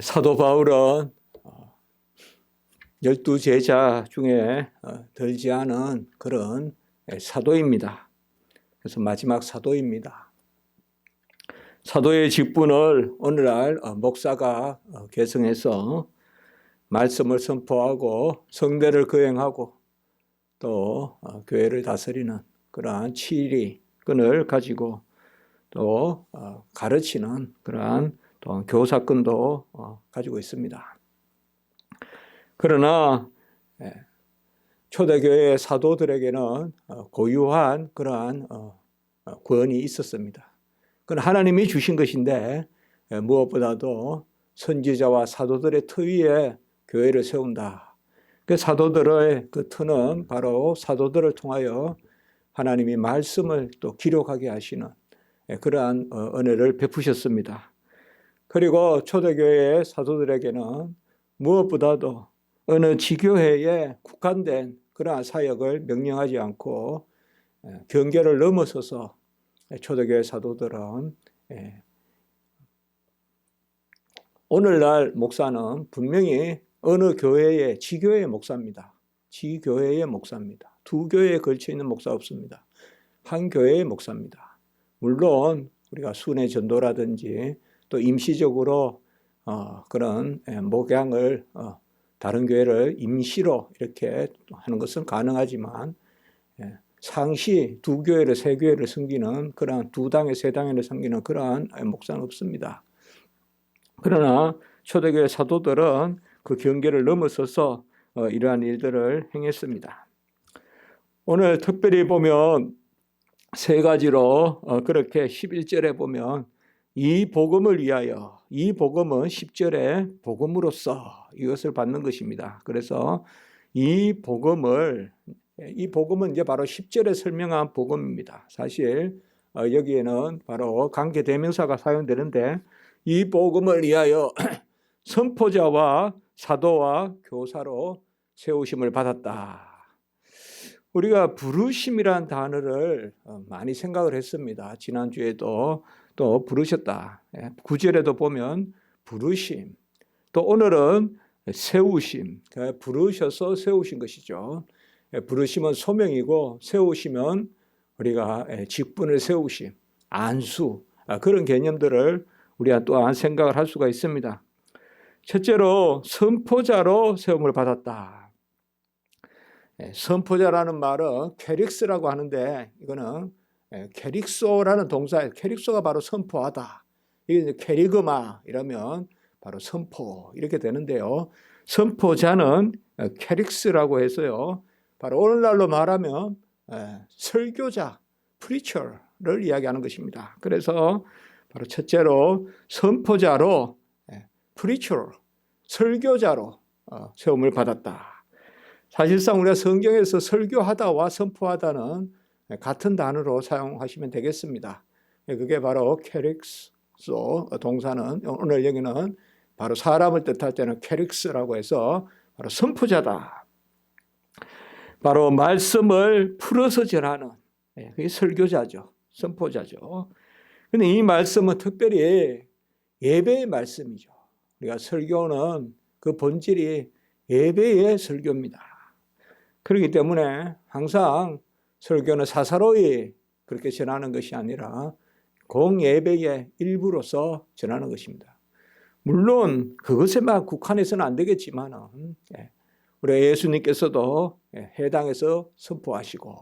사도 바울은 어, 열두 제자 중에 어, 들지 않은 그런 사도입니다. 그래서 마지막 사도입니다. 사도의 직분을 오늘날 어, 목사가 개성해서 말씀을 선포하고 성대를 거행하고 또 교회를 다스리는 그러한 치리 끈을 가지고 또 가르치는 그러한 또 교사권도 어, 가지고 있습니다. 그러나 예, 초대교회 사도들에게는 어, 고유한 그러한 어, 권이 있었습니다. 그건 하나님이 주신 것인데 예, 무엇보다도 선지자와 사도들의 터 위에 교회를 세운다. 그 사도들의 그 터는 바로 사도들을 통하여 하나님이 말씀을 또 기록하게 하시는 예, 그러한 은혜를 베푸셨습니다. 그리고 초대교회의 사도들에게는 무엇보다도 어느 지교회에 국한된 그러한 사역을 명령하지 않고 예, 경계를 넘어서서 초대교회 사도들은 예, 오늘날 목사는 분명히 어느 교회의 지교회의 목사입니다. 지교회의 목사입니다. 두 교회에 걸쳐 있는 목사 없습니다. 한 교회의 목사입니다. 물론 우리가 순회 전도라든지 또 임시적으로 어, 그런 예, 목양을 어, 다른 교회를 임시로 이렇게 하는 것은 가능하지만 예, 상시 두 교회를 세 교회를 섬기는 그러한 두 당의 세 당회를 섬기는 그러한 목사는 없습니다. 그러나 초대교회 사도들은 그 경계를 넘어서서 어, 이러한 일들을 행했습니다. 오늘 특별히 보면 세 가지로 어, 그렇게 11절에 보면 이 복음을 위하여 이 복음은 10절에 복음으로서 이것을 받는 것입니다. 그래서 이 복음을 이 복음은 이제 바로 10절에 설명한 복음입니다. 사실 어, 여기에는 바로 관계 대명사가 사용되는데 이 복음을 위하여 선포자와 사도와 교사로 세우심을 받았다. 우리가 부르심이란 단어를 어, 많이 생각을 했습니다. 지난주에도 또 부르셨다. 9절에도 예, 보면 부르심. 또 오늘은 세우심. 그 부르셔서 세우신 것이죠. 예, 부르심은 소명이고 세우시면 우리가 예, 직분을 세우심, 안수 아, 그런 개념들을 우리가 또한 생각을 할 수가 있습니다. 첫째로 선포자로 세움을 받았다. 선포자라는 말은 캐릭스라고 하는데 이거는 예, 캐릭소라는 동사, 캐릭소가 바로 선포하다. 이게 캐리그마 이러면 바로 선포 이렇게 되는데요. 선포자는 어, 캐릭스라고 해서요. 바로 오늘날로 말하면 예, 설교자, 프리처를 이야기하는 것입니다. 그래서 바로 첫째로 선포자로 프리처, 예, 설교자로 어, 세움을 받았다. 사실상 우리가 성경에서 설교하다와 선포하다는 같은 단어로 사용하시면 되겠습니다. 그게 바로 캐릭소 동사는 오늘 여기는 바로 사람을 뜻할 때는 캐릭스라고 해서 바로 선포자다. 바로 말씀을 풀어서 전하는 예, 그게 설교자죠. 선포자죠. 근데 이 말씀은 특별히 예배의 말씀이죠. 우리가 설교는 그 본질이 예배의 설교입니다. 그렇기 때문에 항상 설교는 사사로이 그렇게 전하는 것이 아니라 공예배의 일부로서 전하는 것입니다. 물론 그것에만 국한해서는 안 되겠지만 예, 우리 예수님께서도 예, 해당해서 선포하시고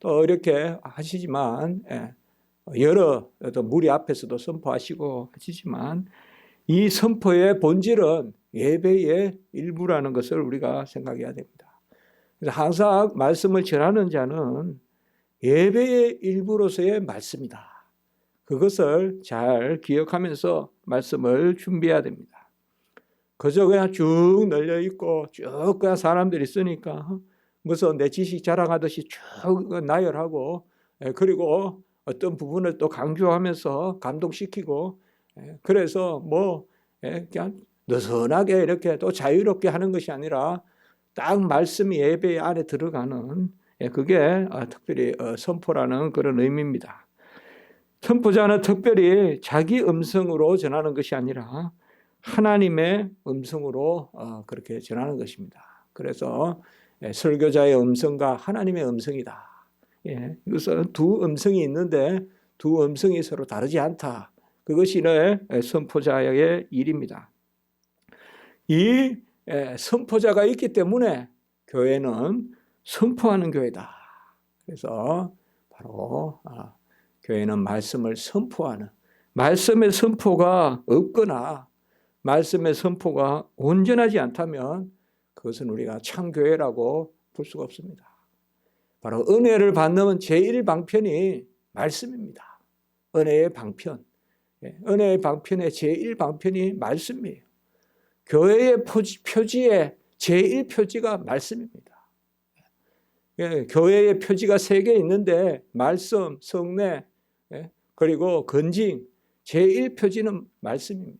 또 이렇게 하시지만 예, 여러 무리 앞에서도 선포하시고 하시지만 이 선포의 본질은 예배의 일부라는 것을 우리가 생각해야 됩니다. 항상 말씀을 전하는 자는 예배의 일부로서의 말씀이다. 그것을 잘 기억하면서 말씀을 준비해야 됩니다. 그저 그냥 쭉 널려 있고 쭉 그냥 사람들이 쓰니까 무슨 내 지식 자랑하듯이 쭉 나열하고 예, 그리고 어떤 부분을 또 강조하면서 감동시키고 예, 그래서 뭐 예, 그냥 느슨하게 이렇게 또 자유롭게 하는 것이 아니라 딱 말씀이 예배 안에 들어가는 예, 그게 어, 특별히 어, 선포라는 그런 의미입니다. 선포자는 특별히 자기 음성으로 전하는 것이 아니라 하나님의 음성으로 어, 그렇게 전하는 것입니다. 그래서 예, 설교자의 음성과 하나님의 음성이다. 예, 이것은 두 음성이 있는데 두 음성이 서로 다르지 않다. 그것이 내 선포자의 일입니다. 이 예, 선포자가 있기 때문에 교회는 선포하는 교회다. 그래서 바로 아, 교회는 말씀을 선포하는 말씀의 선포가 없거나 말씀의 선포가 온전하지 않다면 그것은 우리가 참교회라고 볼 수가 없습니다. 바로 은혜를 받는 제1 방편이 말씀입니다. 은혜의 방편. 예, 은혜의 방편의 제1 방편이 말씀이에요. 교회의 표지, 의 제1표지가 말씀입니다. 예, 교회의 표지가 세 개 있는데 말씀, 성례, 예, 그리고 건징, 제1표지는 말씀입니다.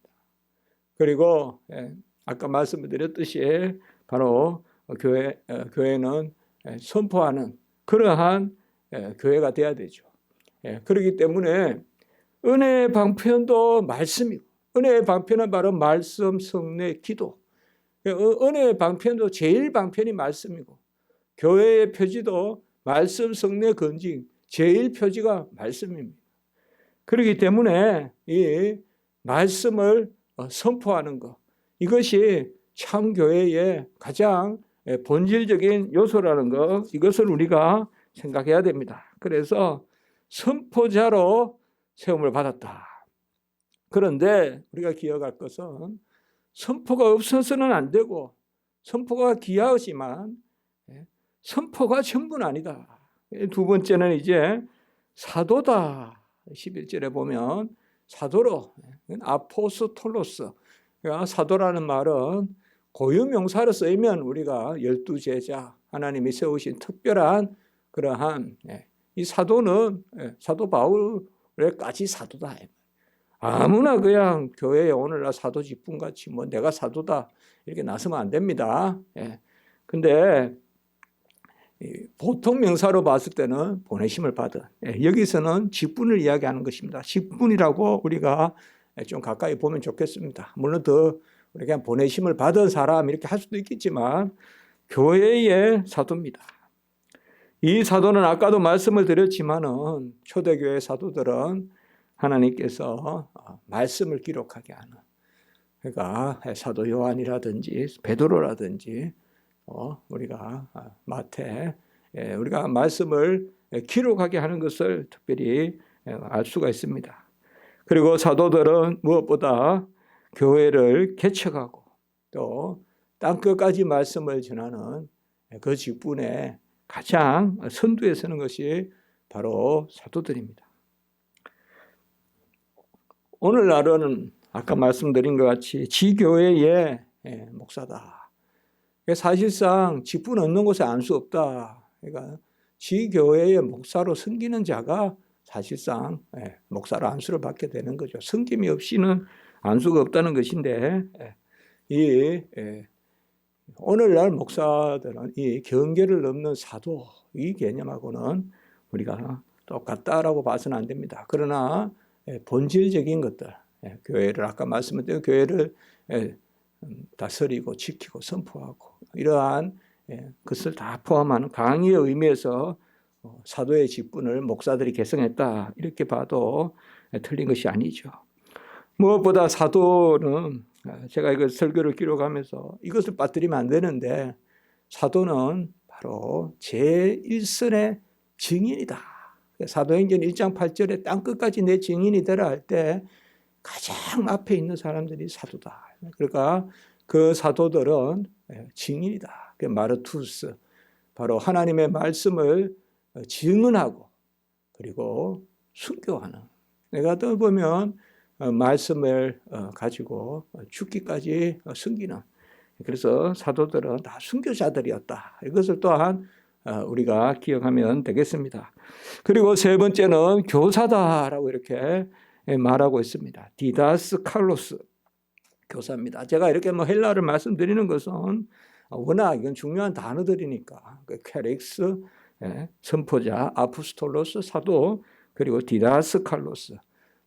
그리고 예, 아까 말씀을 드렸듯이 바로 교회, 어, 교회는 예, 선포하는 그러한 예, 교회가 돼야 되죠. 그렇기 때문에 은혜의 방편도 말씀이고 은혜의 방편은 바로 말씀, 성례, 기도. 어, 은혜의 방편도 제일 방편이 말씀이고 교회의 표지도 말씀, 성례, 건징 제일 표지가 말씀입니다. 그렇기 때문에 이 말씀을 어, 선포하는 것 이것이 참 교회의 가장 본질적인 요소라는 것 이것을 우리가 생각해야 됩니다. 그래서 선포자로 세움을 받았다. 그런데 우리가 기억할 것은 선포가 없어서는 안 되고 선포가 귀하지만 선포가 전부는 아니다. 두 번째는 이제 사도다. 11절에 보면 사도로 아포스톨로스 그러니까 사도라는 말은 고유 명사로 쓰이면 우리가 열두 제자 하나님이 세우신 특별한 그러한 예, 이 사도는 예, 사도 바울의까지 사도다. 아무나 그냥 교회에 오늘날 사도 직분 같이 뭐 내가 사도다 이렇게 나서면 안 됩니다. 예. 근데 보통 명사로 봤을 때는 보내심을 받은 예, 여기서는 직분을 이야기하는 것입니다. 직분이라고 우리가 좀 가까이 보면 좋겠습니다. 물론 더 우리 그냥 보내심을 받은 사람 이렇게 할 수도 있겠지만 교회의 사도입니다. 이 사도는 아까도 말씀을 드렸지만은 초대교회 사도들은 하나님께서 말씀을 기록하게 하는 그러니까 사도 요한이라든지 베드로라든지 어, 우리가 아, 마태 예, 우리가 말씀을 기록하게 하는 것을 특별히 예, 알 수가 있습니다. 그리고 사도들은 무엇보다 교회를 개척하고 또 땅끝까지 말씀을 전하는 그 직분에 가장 선두에 서는 것이 바로 사도들입니다. 오늘날은 아까 말씀드린 것 같이 지교회의 예, 목사다. 사실상 직분 없는 곳에 안 수 없다. 그러니까 지교회의 목사로 섬기는 자가 사실상 예, 목사로 안수를 받게 되는 거죠. 섬김이 없이는 안수가 없다는 것인데 예, 이 예, 오늘날 목사들은 이 경계를 넘는 사도 이 개념하고는 우리가 똑같다라고 봐서는 안 됩니다. 그러나 본질적인 것들 교회를 아까 말씀드린 교회를 음, 다스리고 지키고 선포하고 이러한 예, 것을 다 포함하는 강의의 의미에서 어, 사도의 직분을 목사들이 개성했다 이렇게 봐도 틀린 것이 아니죠. 무엇보다 사도는 아, 제가 이거 설교를 기록하면서 이것을 빠뜨리면 안 되는데 사도는 바로 제1선의 증인이다. 사도행전 1장 8절에 땅 끝까지 내 증인이 되라 할 때 가장 앞에 있는 사람들이 사도다. 그러니까 그 사도들은 예, 증인이다. 그 마르투스 바로 하나님의 말씀을 증언하고 그리고 순교하는 내가 또 보면 어, 말씀을 어, 가지고 죽기까지 숨기는 그래서 사도들은 다 순교자들이었다. 이것을 또한 어, 우리가 기억하면 되겠습니다. 그리고 세 번째는 교사다라고 이렇게 말하고 있습니다. 디다스 칼로스 교사입니다. 제가 이렇게 뭐 헬라를 말씀드리는 것은 워낙 이건 중요한 단어들이니까 그 캐릭스 예, 선포자 아포스톨로스 사도 그리고 디다스 칼로스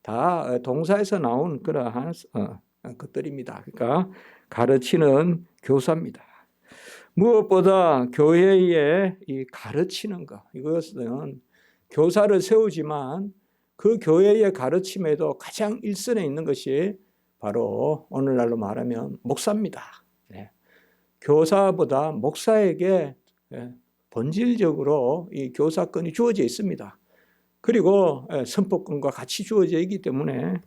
다 동사에서 나온 그러한 어, 것들입니다. 그러니까 가르치는 교사입니다. 무엇보다 교회에 이 가르치는 것 이것은 교사를 세우지만 그 교회의 가르침에도 가장 일선에 있는 것이 바로 오늘날로 말하면 목사입니다. 네. 교사보다 목사에게 예, 본질적으로 이 교사권이 주어져 있습니다. 그리고 예, 선포권과 같이 주어져 있기 때문에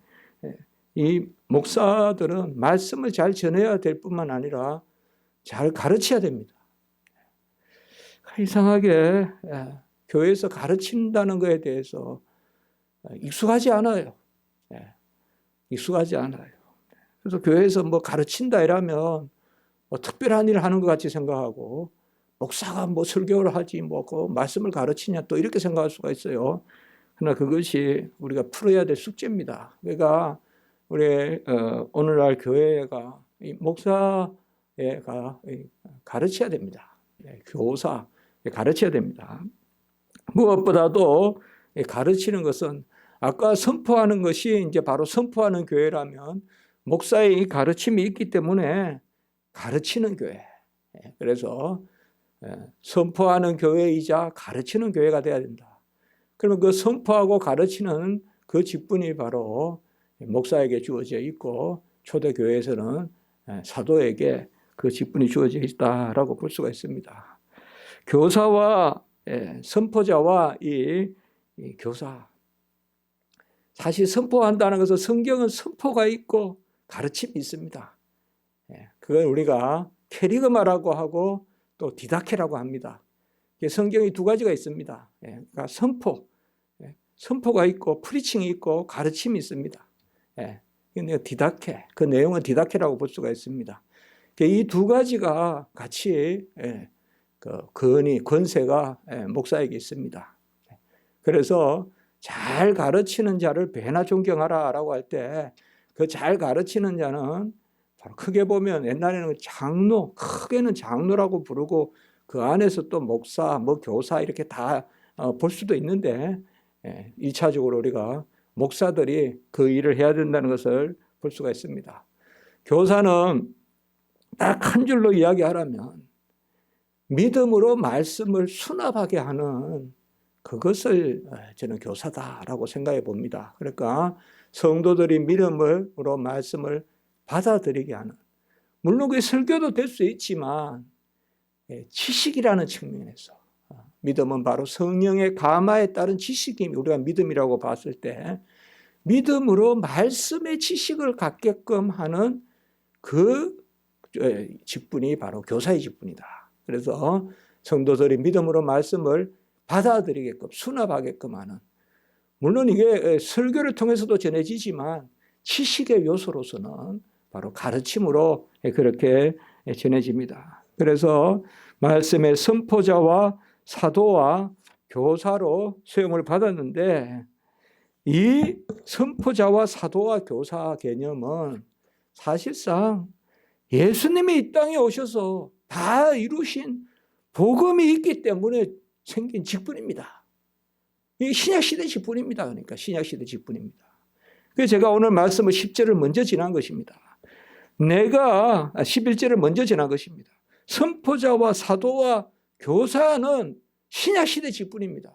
예, 이 목사들은 말씀을 잘 전해야 될 뿐만 아니라 잘 가르쳐야 됩니다. 이상하게 예, 교회에서 가르친다는 것에 대해서 익숙하지 않아요. 예, 익숙하지 않아요. 그래서 교회에서 뭐 가르친다 이러면 뭐 특별한 일을 하는 것 같이 생각하고 목사가 뭐 설교를 하지 뭐 그 말씀을 가르치냐 또 이렇게 생각할 수가 있어요. 그러나 그것이 우리가 풀어야 될 숙제입니다. 그러니까 우리 어, 오늘날 교회가 이 목사 가 가르쳐야 됩니다. 네, 교사 가르쳐야 됩니다. 무엇보다도 가르치는 것은 아까 선포하는 것이 이제 바로 선포하는 교회라면 목사의 가르침이 있기 때문에 가르치는 교회. 예, 그래서 예, 선포하는 교회이자 가르치는 교회가 돼야 된다. 그러면 그 선포하고 가르치는 그 직분이 바로 목사에게 주어져 있고 초대 교회에서는 예, 사도에게 그 직분이 주어져 있다라고 볼 수가 있습니다. 교사와 선포자와 이, 이 교사 사실 선포한다는 것은 성경은 선포가 있고 가르침이 있습니다. 그걸 우리가 캐리그마라고 하고 또 디다케라고 합니다. 성경이 두 가지가 있습니다. 그러니까 선포, 선포가 있고 프리칭이 있고 가르침이 있습니다. 근데 디다케, 그 내용은 디다케라고 볼 수가 있습니다. 이 두 가지가 같이 그 권위, 권세가 목사에게 있습니다. 그래서 잘 가르치는 자를 배나 존경하라 라고 할 때 그 잘 가르치는 자는 바로 크게 보면 옛날에는 장로, 크게는 장로라고 부르고 그 안에서 또 목사, 뭐 교사 이렇게 다볼 어, 수도 있는데 1차적으로 예, 우리가 목사들이 그 일을 해야 된다는 것을 볼 수가 있습니다. 교사는 딱 한 줄로 이야기하라면 믿음으로 말씀을 수납하게 하는 그것을 어, 저는 교사다라고 생각해 봅니다. 그러니까 성도들이 믿음으로 말씀을 받아들이게 하는 물론 그 설교도 될 수 있지만 예, 지식이라는 측면에서 어, 믿음은 바로 성령의 감화에 따른 지식이 우리가 믿음이라고 봤을 때 믿음으로 말씀의 지식을 갖게끔 하는 그 예, 직분이 바로 교사의 직분이다. 그래서 성도들이 믿음으로 말씀을 받아들이게끔 수납하게끔 하는 물론 이게 예, 설교를 통해서도 전해지지만 지식의 요소로서는 바로 가르침으로 그렇게 전해집니다. 그래서 말씀의 선포자와 사도와 교사로 수용을 받았는데 이 선포자와 사도와 교사 개념은 사실상 예수님이 이 땅에 오셔서 다 이루신 복음이 있기 때문에 생긴 직분입니다. 이 신약 시대 직분입니다. 그러니까 신약 시대 직분입니다. 그래서 제가 오늘 말씀을 10절을 먼저 지난 것입니다. 내가 11절을 먼저 지난 것입니다. 선포자와 사도와 교사는 신약시대 직분입니다.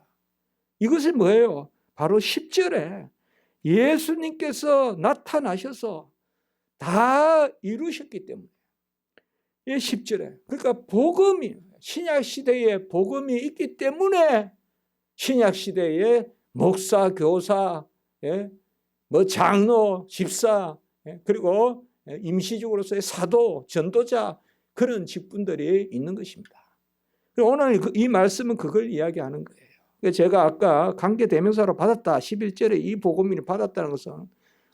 이것은 뭐예요? 바로 10절에 예수님께서 나타나셔서 다 이루셨기 때문에. 예, 10절에. 그러니까 복음이, 신약 시대에 복음이 있기 때문에 신약 시대에 목사, 교사, 예, 뭐 장로, 집사, 예, 그리고 예, 임시적으로서의 사도, 전도자 그런 직분들이 있는 것입니다. 오늘 그, 이 말씀은 그걸 이야기하는 거예요. 제가 아까 관계 대명사로 받았다 11절에 이 복음을 받았다는 것은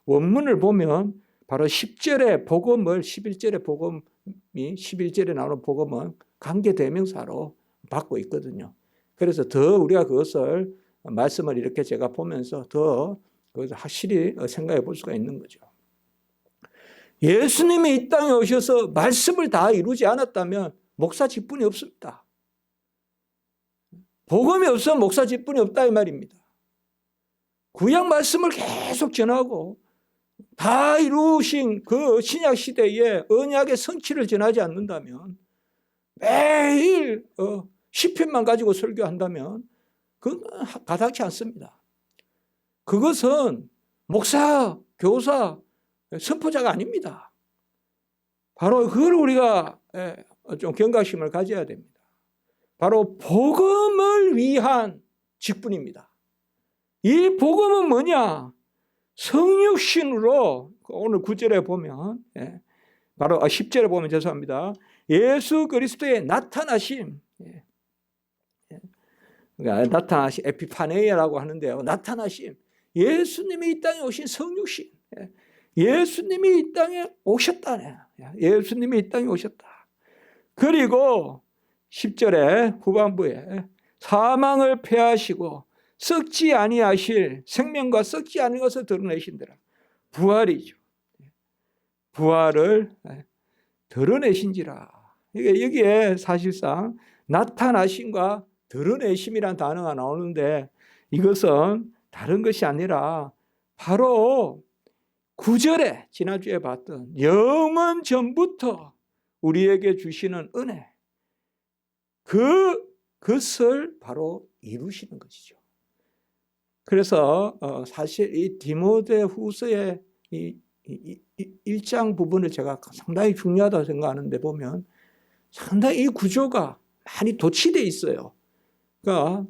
원문을 보면 바로 10절의 복음을 11절의 복음이 11절에 나오는 복음은 관계 대명사로 받고 있거든요. 그래서 더 우리가 그것을 말씀을 이렇게 제가 보면서 더 확실히 생각해 볼 수가 있는 거죠. 예수님이 이 땅에 오셔서 말씀을 다 이루지 않았다면 목사 직분이 없습니다. 복음이 없으면 목사 직분이 없다 이 말입니다. 구약 말씀을 계속 전하고 다 이루신 그 신약 시대에 언약의 성취를 전하지 않는다면 매일 어, 시편만 가지고 설교한다면 그건 가닥지 않습니다. 그것은 목사, 교사, 선포자가 아닙니다. 바로 그걸 우리가 예, 좀 경각심을 가져야 됩니다. 바로 복음을 위한 직분입니다. 이 복음은 뭐냐? 성육신으로 오늘 9절에 보면 예, 바로 10절에 보면 죄송합니다. 예수 그리스도의 나타나심 예, 예. 그러니까 나타나심 에피파네이라고 하는데요. 나타나심 예수님이 이 땅에 오신 성육신 예, 예수님이 이 땅에 오셨다네. 예수님이 이 땅에 오셨다. 그리고 10절에 후반부에 사망을 패하시고 썩지 아니하실 생명과 썩지 않은 것을 드러내신더라. 부활이죠. 부활을 드러내신지라. 이게 여기에 사실상 나타나심과 드러내심이란 단어가 나오는데 이것은 다른 것이 아니라 바로 구절에 지난주에 봤던 영원 전부터 우리에게 주시는 은혜 그 그것을 바로 이루시는 것이죠. 그래서 어, 사실 이 디모데 후서의 이, 이, 이, 일장 부분을 제가 상당히 중요하다고 생각하는데 보면 상당히 이 구조가 많이 도치돼 있어요. 그러니까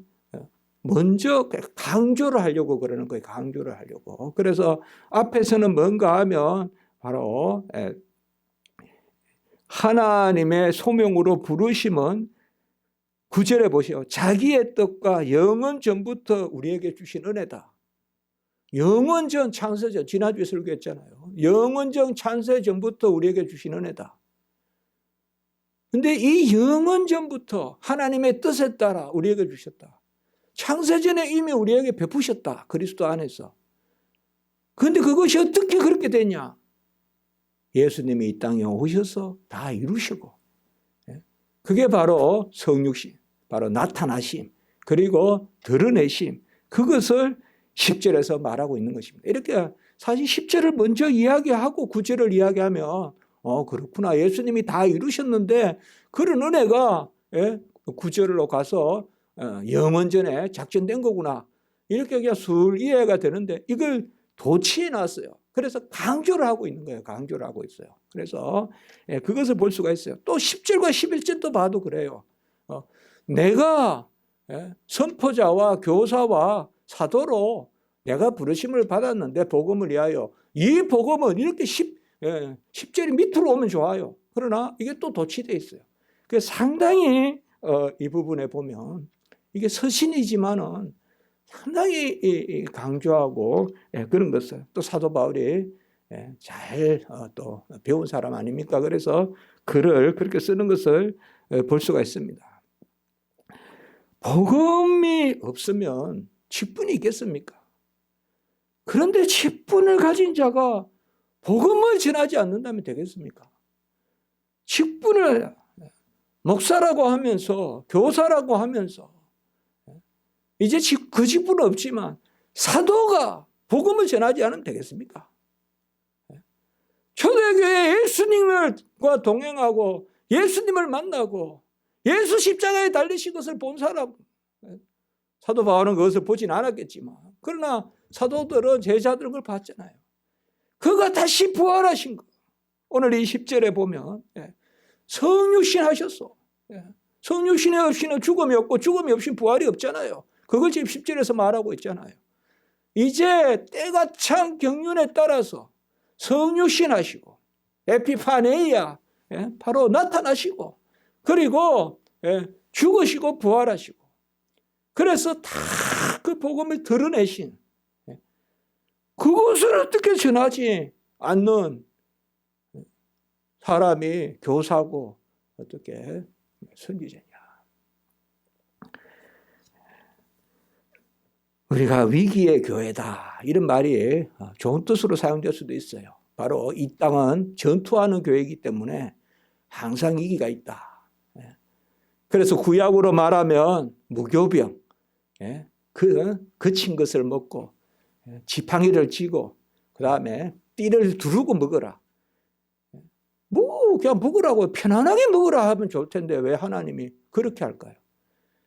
먼저 강조를 하려고 그러는 거예요. 강조를 하려고. 그래서 앞에서는 뭔가 하면 바로 하나님의 소명으로 부르심은 구절에 보세요. 자기의 뜻과 영원 전부터 우리에게 주신 은혜다. 영원전 창세전 지난주에 설교했잖아요. 영원전 창세 전부터 우리에게 주신 은혜다. 근데 이 영원전부터 하나님의 뜻에 따라 우리에게 주셨다. 창세전에 이미 우리에게 베푸셨다. 그리스도 안에서. 근데 그것이 어떻게 그렇게 되냐? 예수님이 이 땅에 오셔서 다 이루시고. 예? 그게 바로 성육신. 바로 나타나심, 그리고 드러내심, 그것을 10절에서 말하고 있는 것입니다. 이렇게 사실 10절을 먼저 이야기하고 9절을 이야기하면, 어, 그렇구나. 예수님이 다 이루셨는데, 그런 은혜가, 예, 9절로 가서, 어, 영원전에 작전된 거구나. 이렇게 그냥 술 이해가 되는데, 이걸 도치해 놨어요. 그래서 강조를 하고 있는 거예요. 강조를 하고 있어요. 그래서, 예, 그것을 볼 수가 있어요. 또 10절과 11절도 봐도 그래요. 어, 내가 예, 선포자와 교사와 사도로 내가 부르심을 받았는데 복음을 위하여 이 복음은 이렇게 10, 예, 10절이 밑으로 오면 좋아요. 그러나 이게 또 도치되어 있어요. 그 상당히 어, 이 부분에 보면 이게 서신이지만은 상당히 강조하고 예, 그런 것을 또 사도 바울이 예, 잘또 어, 배운 사람 아닙니까? 그래서 글을 그렇게 쓰는 것을 예, 볼 수가 있습니다. 복음이 없으면 직분이 있겠습니까? 그런데 직분을 가진 자가 복음을 전하지 않는다면 되겠습니까? 직분을 목사라고 하면서 교사라고 하면서 이제 그 직분은 없지만 사도가 복음을 전하지 않으면 되겠습니까? 초대교회 예수님과 동행하고 예수님을 만나고 예수 십자가에 달리신 것을 본 사람 사도 바울은 그것을 보진 않았겠지만 그러나 사도들은 제자들은 그걸 봤잖아요. 그가 다시 부활하신 거. 오늘 이 10절에 보면 예, 성육신 하셨어. 예, 성육신이 없이는 죽음이 없고 죽음이 없이 부활이 없잖아요. 그걸 지금 10절에서 말하고 있잖아요. 이제 때가 참 경륜에 따라서 성육신 하시고 에피파네이아 예, 바로 나타나시고 그리고 예, 죽으시고 부활하시고 그래서 다 그 복음을 드러내신 예, 그것을 어떻게 전하지 않는 사람이 교사고 어떻게 선지자냐. 우리가 위기의 교회다 이런 말이 좋은 뜻으로 사용될 수도 있어요. 바로 이 땅은 전투하는 교회이기 때문에 항상 위기가 있다. 그래서 구약으로 말하면 무교병, 그 그친 것을 먹고 지팡이를 쥐고 그 다음에 띠를 두르고 먹어라. 뭐 그냥 먹으라고 편안하게 먹으라 하면 좋을 텐데 왜 하나님이 그렇게 할까요?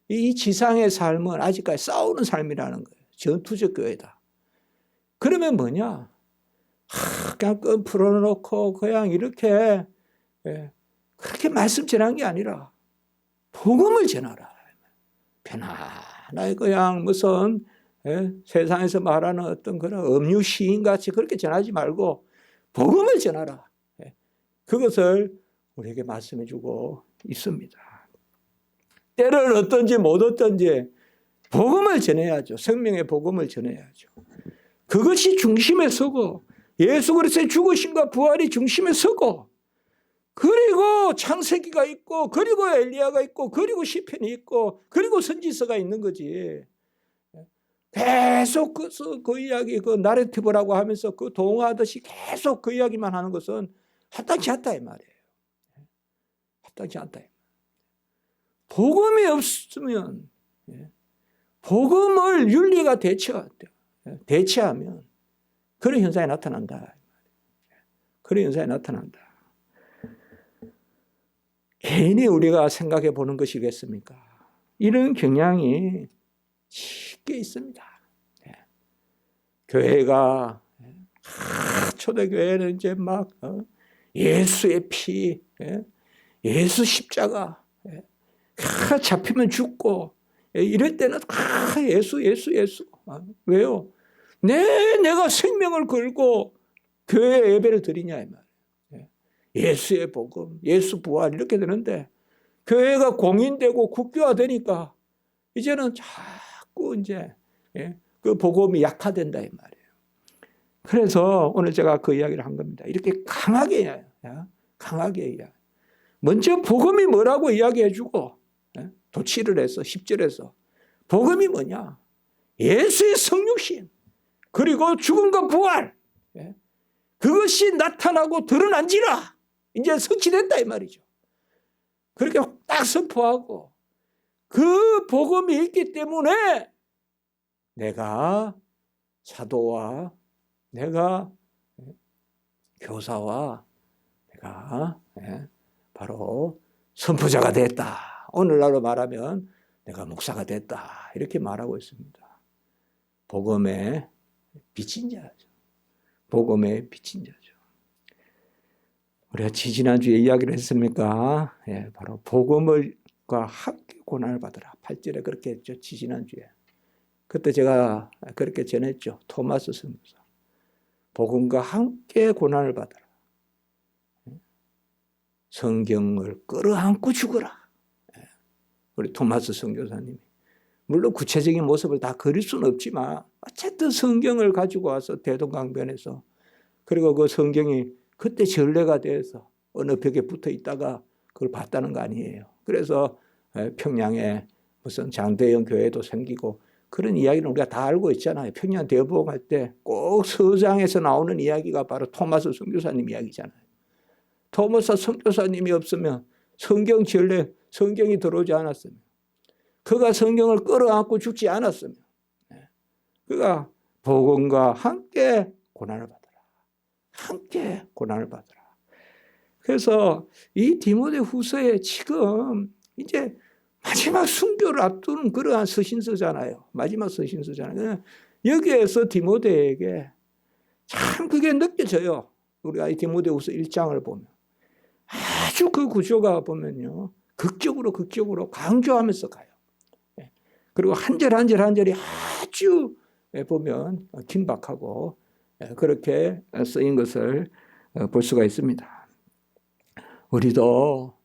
이 지상의 삶은 아직까지 싸우는 삶이라는 거예요. 전투적 교회다. 그러면 뭐냐? 하, 그냥 끈 풀어놓고 그냥 이렇게 예, 그렇게 말씀 전한 게 아니라 복음을 전하라. 편안하게 그냥 무슨 예, 세상에서 말하는 어떤 그런 음유 시인 같이 그렇게 전하지 말고 복음을 전하라. 예, 그것을 우리에게 말씀해 주고 있습니다. 때를 어떤지 못 어떤지 복음을 전해야죠. 생명의 복음을 전해야죠. 그것이 중심에 서고 예수 그리스도의 죽으심과 부활이 중심에 서고 그리고 창세기가 있고 그리고 엘리야가 있고 그리고 시편이 있고 그리고 선지서가 있는 거지. 계속 그, 그 이야기 그 나레티브라고 하면서 그 동화하듯이 계속 그 이야기만 하는 것은 합당치 않다 이 말이에요. 합당치 않다. 복음이 없으면 예, 복음을 윤리가 대처 대체하면 그런 현상이 나타난다. 그런 현상이 나타난다. 괜히 우리가 생각해 보는 것이겠습니까? 이런 경향이 쉽게 있습니다. 예. 교회가 아, 초대교회는 이제 막 어, 예수의 피, 예, 예수 십자가 예, 아, 잡히면 죽고 예, 이럴 때는 아, 예수 예수 예수 아, 왜요? 내 내가 생명을 걸고 교회 예배를 드리냐 이 말. 예수의 복음, 예수 부활 이렇게 되는데 교회가 공인되고 국교화되니까 이제는 자꾸 이제 예, 그 복음이 약화된다 이 말이에요. 그래서 오늘 제가 그 이야기를 한 겁니다. 이렇게 강하게 야, 강하게 이야. 먼저 복음이 뭐라고 이야기해주고 예, 도치를 해서 10절에서 복음이 뭐냐? 예수의 성육신 그리고 죽음과 부활 예, 그것이 나타나고 드러난지라 이제 성취됐다 이 말이죠. 그렇게 딱 선포하고 그 복음이 있기 때문에 내가 사도와 내가 교사와 내가 예, 바로 선포자가 됐다. 오늘날로 말하면 내가 목사가 됐다. 이렇게 말하고 있습니다. 복음의 비친 자죠. 복음의 비친 자죠. 우리가 지지난주에 이야기를 했습니까? 예, 바로 복음을과 함께 고난을 받으라. 8절에 그렇게 했죠. 지지난주에. 그때 제가 그렇게 전했죠. 토마스 선교사. 복음과 함께 고난을 받으라. 예. 성경을 끌어안고 죽어라. 예. 우리 토마스 선교사님이. 물론 구체적인 모습을 다 그릴 수는 없지만 어쨌든 성경을 가지고 와서 대동강변에서 그리고 그 성경이 그때 전례가 돼서 어느 벽에 붙어 있다가 그걸 봤다는 거 아니에요. 그래서 평양에 무슨 장대형 교회도 생기고 그런 이야기는 우리가 다 알고 있잖아요. 평양 대보할 때 꼭 서장에서 나오는 이야기가 바로 토마스 선교사님 이야기잖아요. 토마스 선교사님이 없으면 성경 전례, 성경이 들어오지 않았으면 그가 성경을 끌어안고 죽지 않았으면 그가 복음과 함께 고난을 받았다. 함께 고난을 받으라. 그래서 이 디모데 후서에 지금 이제 마지막 순교를 앞두는 그러한 서신서잖아요. 마지막 서신서잖아요. 여기에서 디모데에게 참 그게 느껴져요. 우리가 이 디모데 후서 1장을 보면 아주 그 구조가 보면요. 극적으로 극적으로 강조하면서 가요. 예. 그리고 한 절 한 절 한 절이 아주 보면 긴박하고 예, 그렇게 쓰인 것을 어, 볼 수가 있습니다. 우리도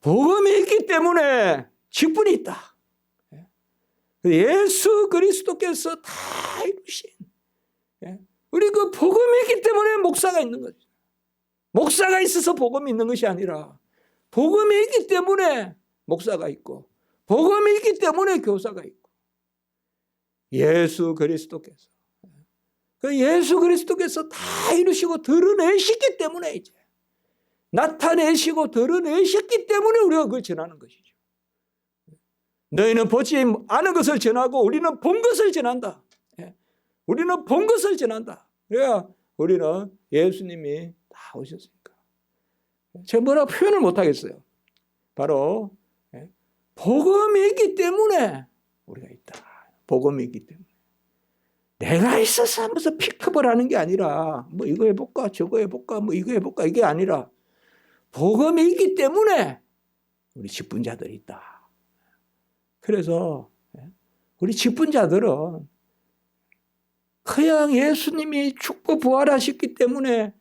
복음이 있기 때문에 직분이 있다. 예. 예수 그리스도께서 다 이루신 예. 우리 그 복음이 있기 때문에 목사가 있는 거죠. 목사가 있어서 복음이 있는 것이 아니라 복음이 있기 때문에 목사가 있고 복음이 있기 때문에 교사가 있고 예수 그리스도께서 그 예수 그리스도께서 다 이루시고 드러내시기 때문에 이제 나타내시고 드러내셨기 때문에 우리가 그걸 전하는 것이죠. 너희는 보지 않은 것을 전하고 우리는 본 것을 전한다. 예. 우리는 본 것을 전한다. 그래야 우리는 예수님이 다 오셨으니까. 제가 뭐라고 표현을 못 하겠어요. 바로 예, 복음이 있기 때문에 우리가 있다. 복음이 있기 때문에. 내가 있어서 하면서 픽업을 하는 게 아니라 뭐 이거 해볼까 저거 해볼까 뭐 이거 해볼까 이게 아니라 복음이 있기 때문에 우리 직분자들이 있다. 그래서 예, 우리 직분자들은 그냥 예수님이 죽고 부활하셨기 때문에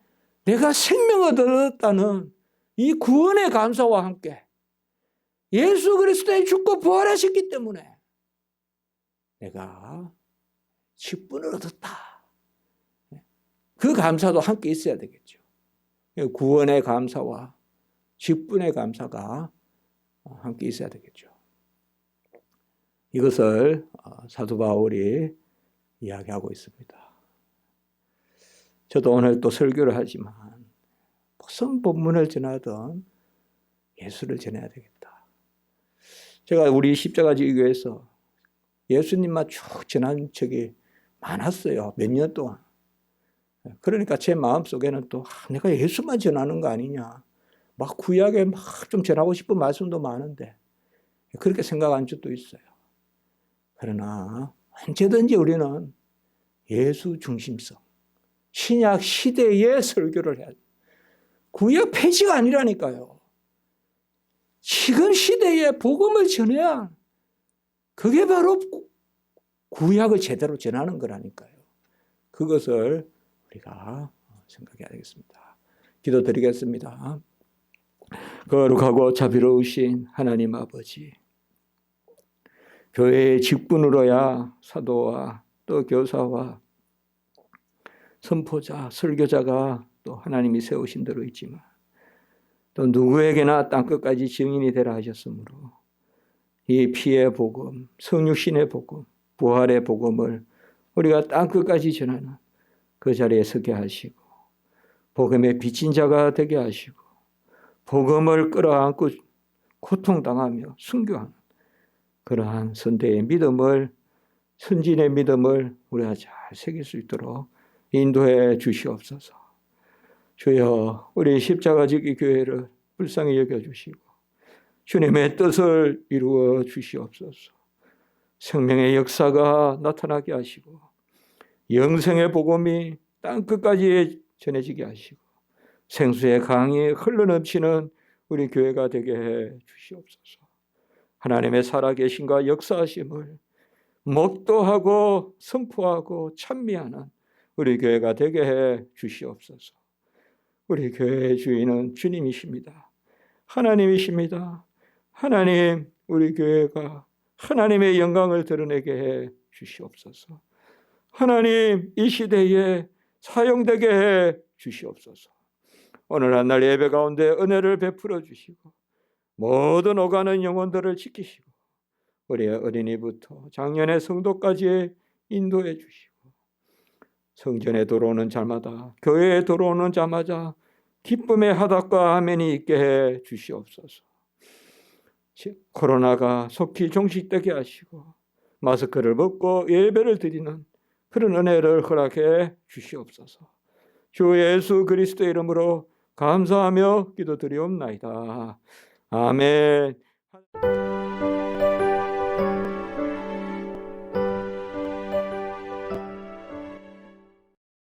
내가 생명을 얻었다는 이 구원의 감사와 함께 예수 그리스도의 죽고 부활하셨기 때문에 내가 직분을 얻었다. 그 감사도 함께 있어야 되겠죠. 구원의 감사와 직분의 감사가 함께 있어야 되겠죠. 이것을 어, 사도 바울이 이야기하고 있습니다. 저도 오늘 또 설교를 하지만 무슨 본문을 전하든 예수를 전해야 되겠다. 제가 우리 십자가 지교에서 예수님만 쭉 전한 적이 많았어요. 몇 년 동안. 그러니까 제 마음속에는 또 아, 내가 예수만 전하는 거 아니냐. 막 구약에 막 좀 전하고 싶은 말씀도 많은데 그렇게 생각한 적도 있어요. 그러나 언제든지 우리는 예수 중심성, 신약 시대의 설교를 해야 돼. 구약 폐지가 아니라니까요. 지금 시대에 복음을 전해야 그게 바로 구약을 제대로 전하는 거라니까요. 그것을 우리가 생각해야 되겠습니다. 기도 드리겠습니다. 거룩하고 자비로우신 하나님 아버지, 교회의 직분으로야 사도와 또 교사와 선포자, 설교자가 또 하나님이 세우신 대로 있지만 또 누구에게나 땅끝까지 증인이 되라 하셨으므로 이 피의 복음, 성육신의 복음, 부활의 복음을 우리가 땅 끝까지 전하는 그 자리에 서게 하시고 복음의 빚진 자가 되게 하시고 복음을 끌어안고 고통당하며 순교하는 그러한 선대의 믿음을 선진의 믿음을 우리가 잘 새길 수 있도록 인도해 주시옵소서. 주여 우리 십자가 지기 교회를 불쌍히 여겨 주시고 주님의 뜻을 이루어 주시옵소서. 생명의 역사가 나타나게 하시고 영생의 복음이 땅 끝까지 전해지게 하시고 생수의 강이 흘러넘치는 우리 교회가 되게 해 주시옵소서. 하나님의 살아계신과 역사하심을 목도하고 선포하고 찬미하는 우리 교회가 되게 해 주시옵소서. 우리 교회의 주인은 주님이십니다. 하나님이십니다. 하나님, 우리 교회가 하나님의 영광을 드러내게 해 주시옵소서. 하나님, 이 시대에 사용되게 해 주시옵소서. 오늘 한 날 예배 가운데 은혜를 베풀어 주시고 모든 오가는 영혼들을 지키시고 우리의 어린이부터 작년의 성도까지 인도해 주시고 성전에 들어오는 자마다 교회에 들어오는 자마다 기쁨의 하닥과 아멘이 있게 해 주시옵소서. 코로나가 속히 종식되게 하시고 마스크를 벗고 예배를 드리는 그런 은혜를 허락해 주시옵소서. 주 예수 그리스도 이름으로 감사하며 기도드리옵나이다. 아멘.